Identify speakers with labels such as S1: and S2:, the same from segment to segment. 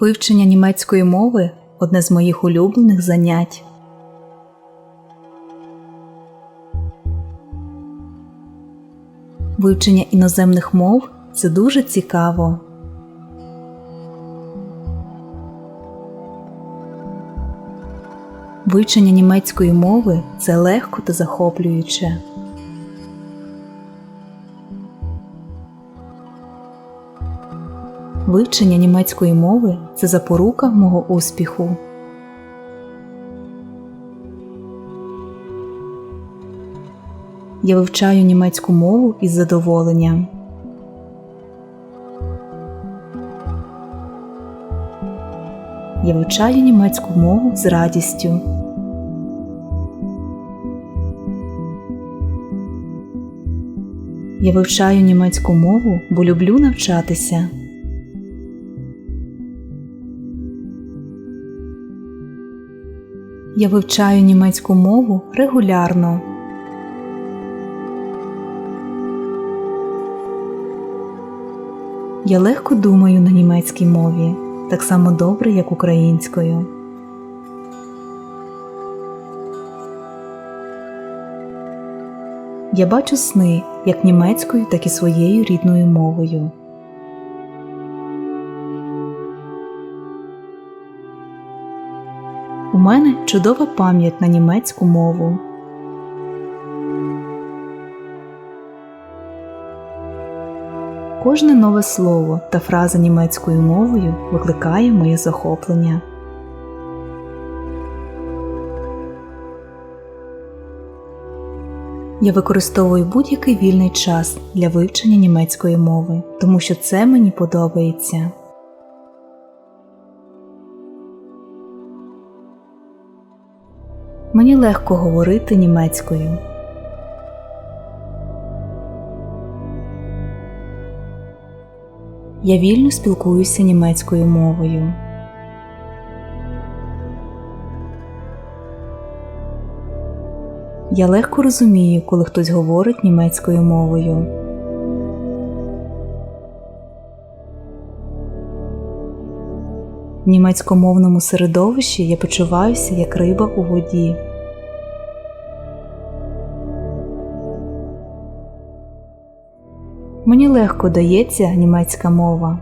S1: Вивчення німецької мови одне з моїх улюблених занять. Вивчення іноземних мов це дуже цікаво. Вивчення німецької мови це легко та захоплююче. Вивчення німецької мови це запорука мого успіху. Я вивчаю німецьку мову із задоволенням. Я вивчаю німецьку мову з радістю. Я вивчаю німецьку мову, бо люблю навчатися. Я вивчаю німецьку мову регулярно. Я легко думаю на німецькій мові, так само добре, як українською. Я бачу сни як німецькою, так і своєю рідною мовою. У мене чудова пам'ять на німецьку мову. Кожне нове слово та фраза німецькою мовою викликає моє захоплення. Я використовую будь-який вільний час для вивчення німецької мови, тому що це мені подобається. Мені легко говорити німецькою. Я вільно спілкуюся німецькою мовою. Я легко розумію, коли хтось говорить німецькою мовою. В німецькомовному середовищі я почуваюся як риба у воді. Мені легко дається німецька мова.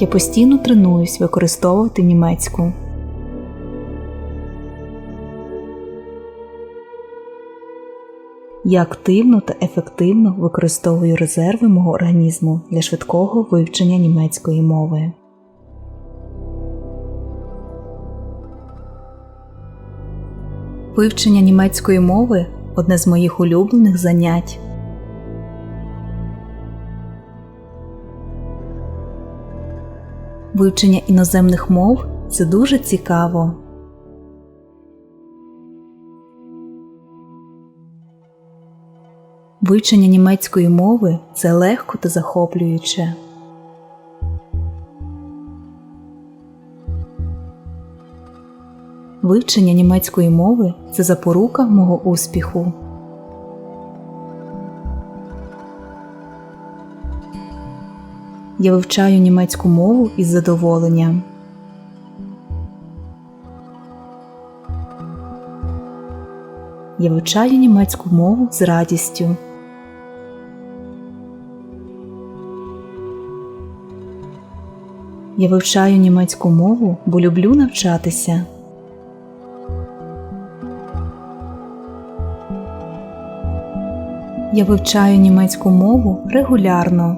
S1: Я постійно тренуюсь використовувати німецьку. Я активно та ефективно використовую резерви мого організму для швидкого вивчення німецької мови. Вивчення німецької мови одне з моїх улюблених занять. Вивчення іноземних мов це дуже цікаво. Вивчення німецької мови це легко та захоплююче. Вивчення німецької мови це запорука мого успіху. Я вивчаю німецьку мову із задоволенням. Я вивчаю німецьку мову з радістю. Я вивчаю німецьку мову, бо люблю навчатися. Я вивчаю німецьку мову регулярно.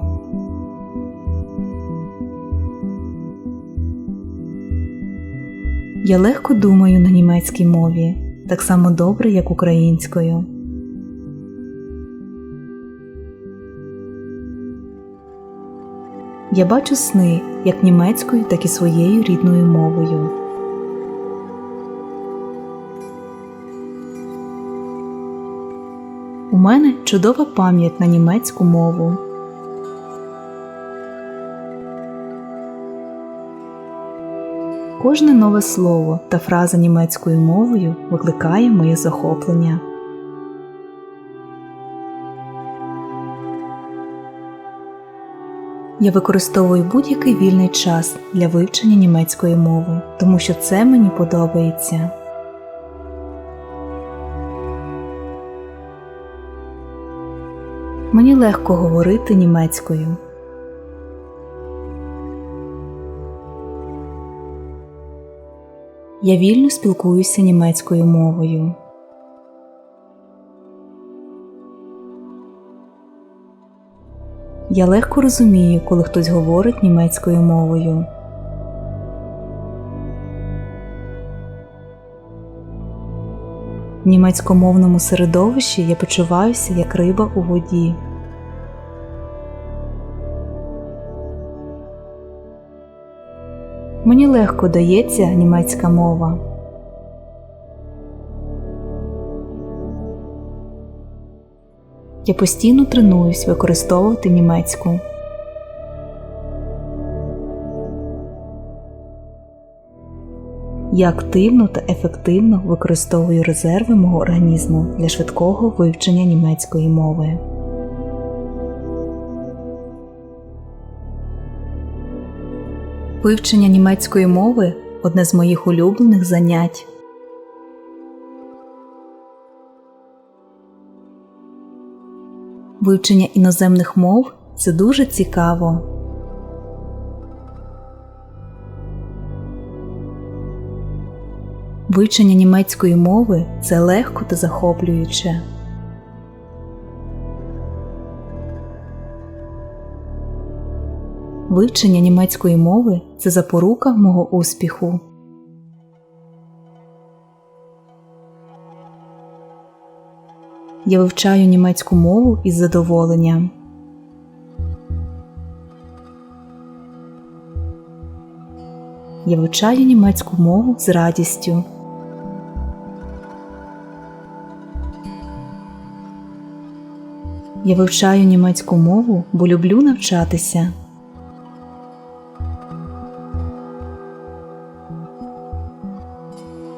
S1: Я легко думаю на німецькій мові, так само добре, як українською. Я бачу сни як німецькою, так і своєю рідною мовою. Мене чудова пам'ять на німецьку мову. Кожне нове слово та фраза німецькою мовою викликає моє захоплення. Я використовую будь-який вільний час для вивчення німецької мови, тому що це мені подобається. Мені легко говорити німецькою. Я вільно спілкуюся німецькою мовою. Я легко розумію, коли хтось говорить німецькою мовою. В німецькомовному середовищі я почуваюся як риба у воді. Мені легко дається німецька мова. Я постійно тренуюсь використовувати німецьку. Я активно та ефективно використовую резерви мого організму для швидкого вивчення німецької мови. Вивчення німецької мови одне з моїх улюблених занять. Вивчення іноземних мов це дуже цікаво. Вивчення німецької мови це легко та захоплююче. Вивчення німецької мови це запорука мого успіху. Я вивчаю німецьку мову із задоволенням. Я вивчаю німецьку мову з радістю. Я вивчаю німецьку мову, бо люблю навчатися.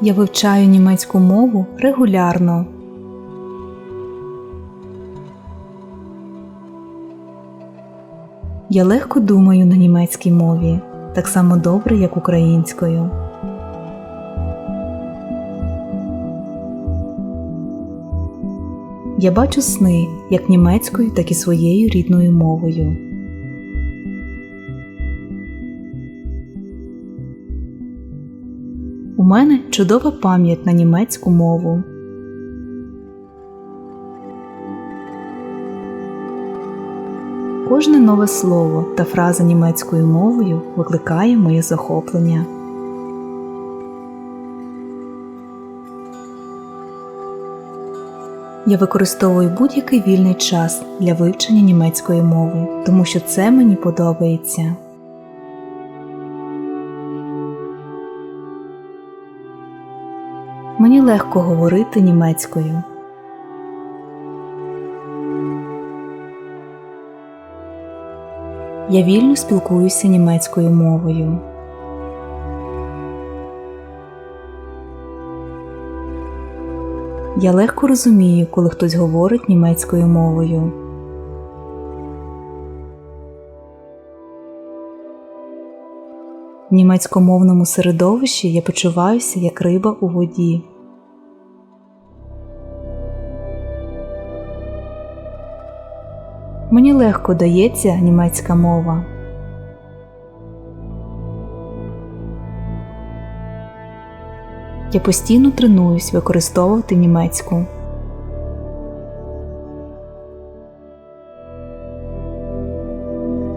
S1: Я вивчаю німецьку мову регулярно. Я легко думаю на німецькій мові, так само добре, як українською. Я бачу сни як німецькою, так і своєю рідною мовою. Мене чудова пам'ять на німецьку мову. Кожне нове слово та фраза німецькою мовою викликає моє захоплення. Я використовую будь-який вільний час для вивчення німецької мови, тому що це мені подобається. Мені легко говорити німецькою. Я вільно спілкуюся німецькою мовою. Я легко розумію, коли хтось говорить німецькою мовою. В німецькомовному середовищі я почуваюся як риба у воді. Мені легко дається німецька мова. Я постійно тренуюсь використовувати німецьку.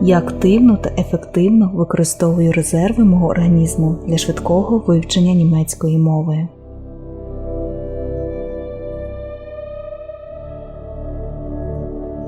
S1: Я активно та ефективно використовую резерви мого організму для швидкого вивчення німецької мови.